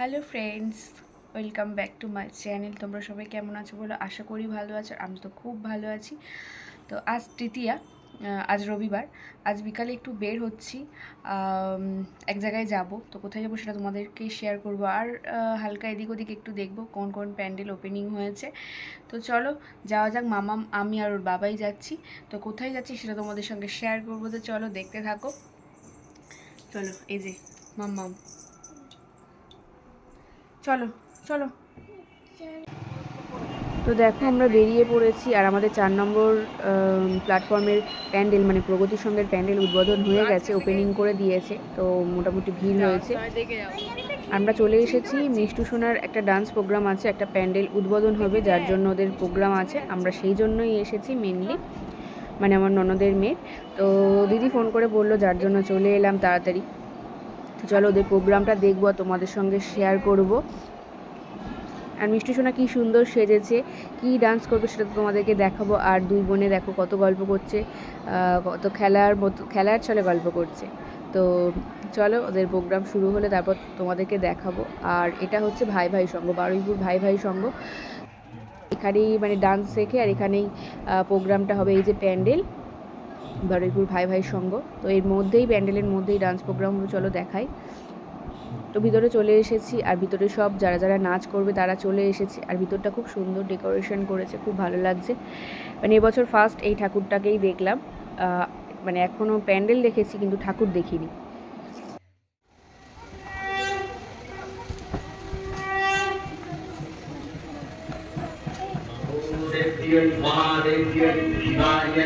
Hello friends welcome back to my channel তোমরা সবাই কেমন আছো বলো? আশা করি ভালো আছো। আমি তো খুব ভালো আছি। তো আজ তৃতীয়া আজ রবিবার। আজ বিকালে একটু বের হচ্ছি। এক জায়গায় যাব। তো কোথায় যাব সেটা তোমাদেরকে শেয়ার করব। আর হালকা এদিক ওদিক একটু দেখব কোন কোন প্যান্ডেল ওপেনিং হয়েছে। তো চলো, যাওয়া যাক। মামা, আমি আর ওর বাবাই যাচ্ছি। তো কোথায় যাচ্ছি সেটা তোমাদের সঙ্গে শেয়ার করব। তো চলো, দেখতে থাকো। চলো, এই যে, মাম্মাম। চলো চলো। তো দেখো আমরা বেরিয়ে পড়েছি আর আমাদের চার নম্বর প্ল্যাটফর্মের প্যান্ডেল মানে প্রগতি সঙ্গের প্যান্ডেল উদ্বোধন হয়ে গেছে ওপেনিং করে দিয়েছে। তো মোটামুটি ভিড় হয়েছে আমরা চলে এসেছি মিষ্টু সোনার একটা ডান্স প্রোগ্রাম আছে একটা প্যান্ডেল উদ্বোধন হবে যার জন্য ওদের প্রোগ্রাম আছে। আমরা সেই জন্যই এসেছি মেনলি মানে আমার ননদের মেয়ে। তো দিদি ফোন করে বলল যার জন্য চলে এলাম তাড়াতাড়ি। তো চলো ওদের প্রোগ্রামটা দেখব আর তোমাদের সঙ্গে শেয়ার করব। আর মিষ্টি সোনা কী সুন্দর সেজেছে, কী ডান্স করবে সেটা তো তোমাদেরকে দেখাবো। আর দুই বোনে দেখো কত গল্প করছে কত খেলার মতো, খেলার ছলে গল্প করছে। তো চলো ওদের প্রোগ্রাম শুরু হলে তারপর তোমাদেরকে দেখাবো। আর এটা হচ্ছে ভাই ভাই সঙ্গ, বারুইপুর ভাই ভাই সঙ্গ। এখানেই মানে ডান্স শেখে আর এখানেই প্রোগ্রামটা হবে এই যে প্যান্ডেল। বারুইপুর ভাই ভাই সঙ্গ তো এর মধ্যেই প্যান্ডেলের মধ্যেই ডান্স প্রোগ্রাম হবে চলো দেখাই তো ভিতরে চলে এসেছি আর ভিতরে সব যারা যারা নাচ করবে তারা চলে এসেছে আর ভিতরটা খুব সুন্দর ডেকোরেশন করেছে খুব ভালো লাগছে মানে এবছর ফার্স্ট এই ঠাকুরটাকেই দেখলাম আহ, মানে এখনও প্যান্ডেল দেখেছি কিন্তু ঠাকুর দেখিনি देव्यै महादेव्यै शिवायै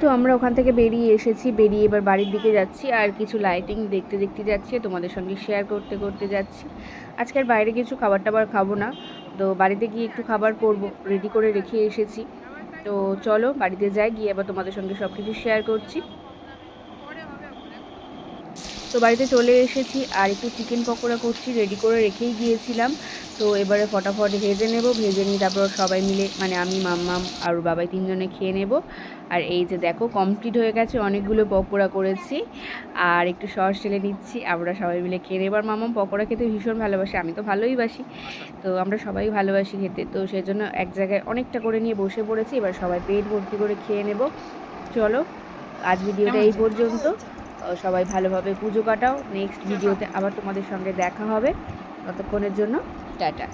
তো আমরা ওখান থেকে বেরিয়ে এসেছি, বেরিয়ে এবার বাড়ির দিকে যাচ্ছি আর কিছু লাইটিং দেখতে দেখতে যাচ্ছি, তোমাদের সঙ্গে শেয়ার করতে করতে যাচ্ছি। আজকের বাইরে কিছু খাবার টাবার খাব না, তো বাড়িতে গিয়ে একটু খাবার করব রেডি করে রেখে এসেছি। তো চলো বাড়িতে যাই, গিয়ে আবার তোমাদের সঙ্গে সব কিছু শেয়ার করছি। তো বাড়িতে চলে এসেছি আর একটু চিকেন পকোড়া করছি রেডি করে রেখেই গিয়েছিলাম। তো এবারে ফটাফট ভেজে নেব, ভেজে নিয়ে তারপর সবাই মিলে মানে আমি, মাম্মাম আর বাবাই তিনজনে খেয়ে নেব। আর এই যে দেখো কমপ্লিট হয়ে গেছে, অনেকগুলো পকোড়া করেছি। আর একটু সস ঢেলে নিচ্ছি। আমরা সবাই মিলে খেয়ে নেব আর মামাম পকোড়া খেতে ভীষণ ভালোবাসে, আমি তো ভালোই বাসি। তো আমরা সবাই ভালোবাসি খেতে। তো সেই জন্য এক জায়গায় অনেকটা করে নিয়ে বসে পড়েছি। এবার সবাই পেট ভর্তি করে খেয়ে নেব। চলো, আজ ভিডিওটা এই পর্যন্ত। সবাই ভালোভাবে পুজো কাটাও। নেক্সট ভিডিওতে আবার তোমাদের সঙ্গে দেখা হবে। ততক্ষণের জন্য, টাটা।